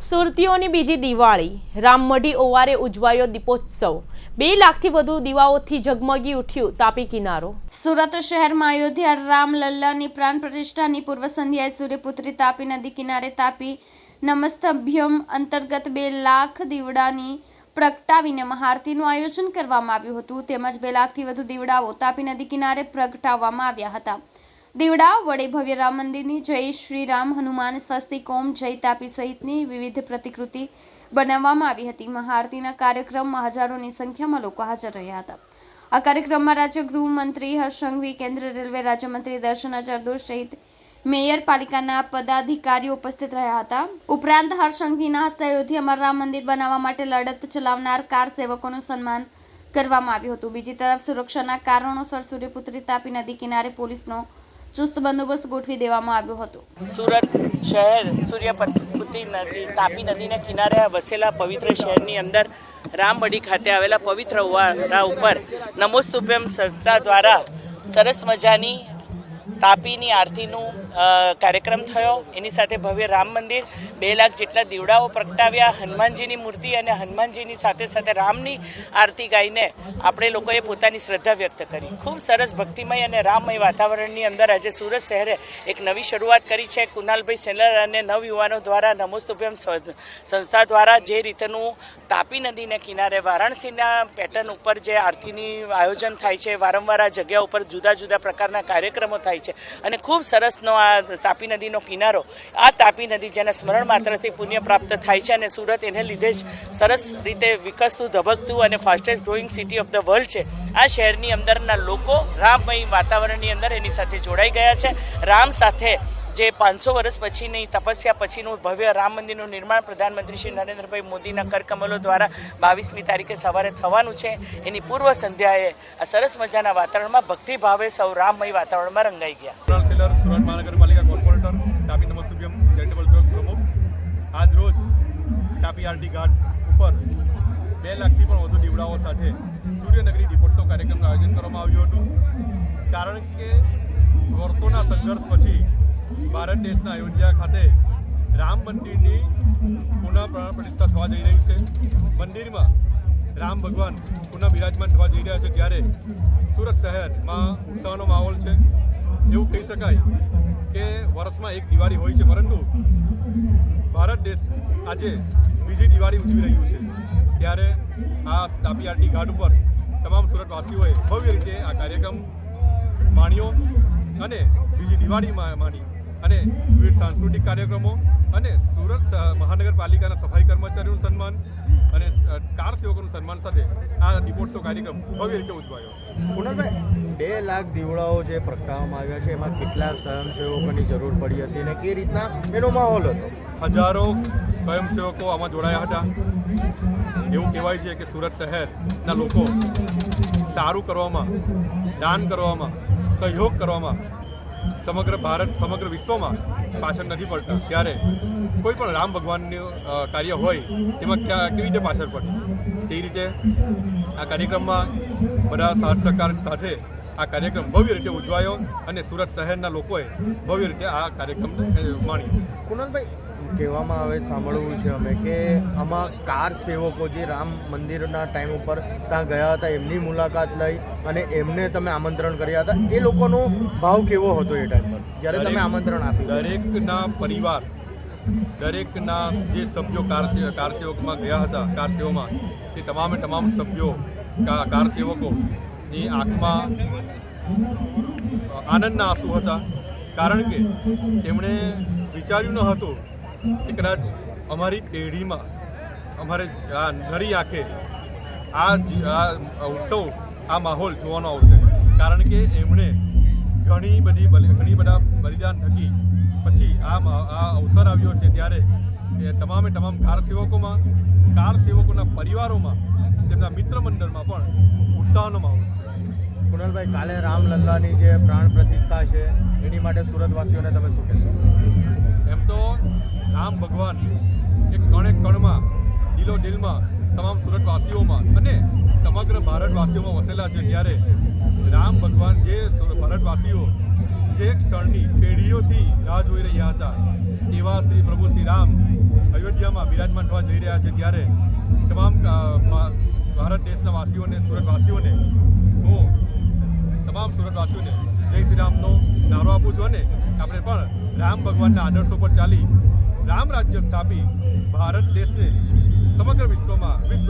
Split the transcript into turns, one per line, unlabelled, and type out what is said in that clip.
સુરતીઓની બીજી દિવાળી. રામમઢી ઓવારે ઉજવાયો દીપોત્સવ. બે લાખથી વધુ દીવાઓથી ઝગમગી ઉઠ્યું તાપી કિનારો.
સુરત શહેરમાં અયોધ્યા રામલલ્લાની પ્રાણ પ્રતિષ્ઠાની પૂર્વ સંધ્યાએ સૂર્યપુત્રી તાપી નદી કિનારે તાપી નમસ્તભ્યમ અંતર્ગત બે લાખ દીવડાની પ્રગટાવીને મહારતીનું આયોજન કરવામાં આવ્યું હતું. તેમજ બે લાખથી વધુ દીવડાઓ તાપી નદી કિનારે પ્રગટાવવામાં આવ્યા હતા. દીવડાઓ વડે ભવ્ય રામ મંદિરની જય શ્રી રામ, હનુમાન સ્વસ્તિક ઓમ જય તાપી સહિતની વિવિધ પ્રતિકૃતિ બનાવવામાં આવી હતી. મહાઆરતીના કાર્યક્રમમાં હજારોની સંખ્યામાં લોકો હાજર રહ્યા હતા. આ કાર્યક્રમમાં રાજ્ય ગૃહમંત્રી હર્ષ સંઘવી, કેન્દ્ર રેલવે રાજ્યમંત્રી દર્શન જરદોશ સહિત મેયર પાલિકાના પદાધિકારીઓ ઉપસ્થિત રહ્યા હતા. ઉપરાંત હર્ષ સંઘવીના હસ્તે અયોધ્યામાં રામ મંદિર બનાવવા માટે લડત ચલાવનાર કાર સેવકોનું સન્માન કરવામાં આવ્યું હતું. બીજી તરફ સુરક્ષાના કારણોસર સૂર્યપુત્રી તાપી નદી કિનારે પોલીસનો ચુસ્ત બંદોબસ્ત ગોઠવી દેવામાં આવ્યો હતો.
સુરત શહેર સૂર્યપતિ નદી, તાપી નદીના કિનારે વસેલા પવિત્ર શહેરની અંદર રામબડી ખાતે આવેલા પવિત્ર ઉવારા ઉપર નમોસ્તુભ્યમ સંસ્થા દ્વારા સરસ મજાની તાપીની આરતીનું કાર્યક્રમ થયો. એની સાથે ભવ્ય રામ મંદિર, બે લાખ જેટલા દીવડાઓ પ્રગટાવ્યા. હનુમાનજીની મૂર્તિ અને હનુમાનજીની સાથે સાથે રામની આરતી ગાઈને આપણે લોકોએ પોતાની શ્રદ્ધા વ્યક્ત કરી. ખૂબ સરસ ભક્તિમય અને રામમય વાતાવરણની અંદર આજે સુરત શહેરે એક નવી શરૂઆત કરી છે. કુનાલભાઈ સેલર અને નવયુવાનો દ્વારા નમોસ્તુભ્યમ સંસ્થા દ્વારા જે રીતનું તાપી નદીને કિનારે વારાણસીના પેટર્ન ઉપર જે આરતીની આયોજન થાય છે, વારંવાર આ જગ્યા ઉપર જુદા જુદા પ્રકારના કાર્યક્રમો થાય છે અને ખૂબ સરસનો આ તાપી નદીનો કિનારો. આ તાપી નદી જેના સ્મરણ માત્રથી પુણ્ય પ્રાપ્ત થાય છે અને સુરત એને લીધે જ સરસ રીતે વિકસતું, ધબકતું અને fastest growing city of the world છે. આ શહેરની અંદરના લોકો રામમય વાતાવરણની અંદર એની સાથે જોડાઈ ગયા છે. રામ સાથે જે પાંચસો વર્ષ પછીની તપસ્યા પછીનું ભવ્ય રામ મંદિરનું નિર્માણ પ્રધાનમંત્રી શ્રી નરેન્દ્રભાઈ મોદીના કરકમલો દ્વારા બાવીસમી તારીખે સવારે થવાનું છે. એની પૂર્વ સંધ્યાએ આ સરસ મજાના વાતાવરણમાં ભક્તિભાવે સૌ રામમય વાતાવરણમાં રંગાઈ ગયા.
સુરત મહાનગરપાલિકા કોર્પોરેટર તાપી નમસ્તુભ્યમ પ્રમુખ. આજ રોજ તાપી આરટી ઘાટ ઉપર બે લાખથી પણ વધુ દીવડાઓ સાથે સૂર્યનગરી દીપોત્સવ કાર્યક્રમનું આયોજન કરવામાં આવ્યું હતું. કારણ કે વર્ષોના સંઘર્ષ પછી ભારત દેશના અયોધ્યા ખાતે રામ મંદિરની પુનઃ પ્રતિષ્ઠા થવા જઈ રહી છે. મંદિરમાં રામ ભગવાન પુનઃ બિરાજમાન થવા જઈ રહ્યા છે ત્યારે સુરત શહેરમાં ઉત્સાહનો માહોલ છે. એવું કહી શકાય કે વર્ષમાં એક દિવાળી હોય છે, પરંતુ ભારત દેશ આજે બીજી દિવાળી ઉજવી રહ્યું છે. ત્યારે આ તાપી ઘાટ ઉપર તમામ સુરતવાસીઓએ ભવ્ય રીતે આ કાર્યક્રમ માણ્યો અને બીજી દિવાળી માણી અને વિવિધ સાંસ્કૃતિક કાર્યક્રમો અને સુરત મહાનગરપાલિકાના સફાઈ કર્મચારીઓનું સન્માન અને કાર સેવકોનું સન્માન સાથે આ દીપોત્સવ કાર્યક્રમ ભવ્ય રીતે ઉજવાયો.
કુણાલભાઈ બે લાખ દીવડાઓ જે પ્રગટાવવામાં આવ્યા છે એમાં કેટલા સ્વયંસેવકોની જરૂર પડી હતી અને કે રીતના એનો માહોલ હતો?
હજારો સ્વયંસેવકો આમાં જોડાયા હતા. એવું કહેવાય છે કે સુરત શહેરના લોકો સારું કરવામાં દાન કરવામાં સહયોગ કરવામાં સમગ્ર ભારત, સમગ્ર વિશ્વમાં પાછળ નથી પડતા. ત્યારે કોઈ પણ રામ ભગવાનનું કાર્ય હોય, તેમાં કેવી રીતે પાછળ પડે? તે રીતે આ કાર્યક્રમમાં બધા સાથ સહકાર સાથે આ કાર્યક્રમ ભવ્ય રીતે ઉજવાયો અને સુરત શહેરના લોકોએ ભવ્ય રીતે આ કાર્યક્રમને માણ્યો.
કુણાલભાઈ કહેવામાં આવે સાંભળવું છે અમે કે આમાં કાર સેવકો જે રામ મંદિરના ટાઈમ ઉપર ત્યાં ગયા હતા એમની મુલાકાત લઈ અને એમને તમે આમંત્રણ કર્યા હતા. એ લોકોનો ભાવ કેવો હતો એ ટાઈમ પર? જ્યારે તમે આમંત્રણ આપ્યું.
દરેકના પરિવાર દરેકના જે સભ્યો કાર કાર સેવકમાં ગયા હતા કાર સેવામાં તે તમામે તમામ સભ્યો કાર સેવકોની આંખમાં આનંદના આંસુ હતા. કારણ કે તેમણે વિચાર્યું ન હતું કે કદાચ અમારી પેઢીમાં અમારે આ નરી આંખે આ આ ઉત્સવ આ માહોલ જોવાનો આવશે. કારણ કે એમણે ઘણી બધી ઘણી બધા બલિદાન થકી પછી આ આ અવસર આવ્યો છે ત્યારે એ તમામે તમામ કાર સેવકોમાં કાર સેવકોના પરિવારોમાં તેમના મિત્ર મંડળમાં પણ ઉત્સાહનો માહોલ છે.
કુણાલભાઈ કાલે રામ લલ્લાની જે પ્રાણ પ્રતિષ્ઠા છે એની માટે સુરતવાસીઓને તમે શું કહેશો?
એમ તો રામ ભગવાન એક કણે કણમાં, દિલો દિલમાં તમામ સુરતવાસીઓમાં અને સમગ્ર ભારતવાસીઓમાં વસેલા છે ત્યારે રામ ભગવાન જે ભારતવાસીઓ જે ક્ષણની પેઢીઓથી રાહ જોઈ રહ્યા હતા, એવા શ્રી પ્રભુ શ્રી રામ અયોધ્યામાં બિરાજમાન થવા જઈ રહ્યા છે ત્યારે તમામ ભારત દેશના વાસીઓને, સુરતવાસીઓને હું તમામ સુરતવાસીઓને જય શ્રી રામનો નારો આપું છું અને આપણે પણ રામ ભગવાનના આદર્શો પર ચાલી રામ રાજ્ય સ્થાપી ભારત દેશને સમગ્ર વિશ્વમાં વિશ્વ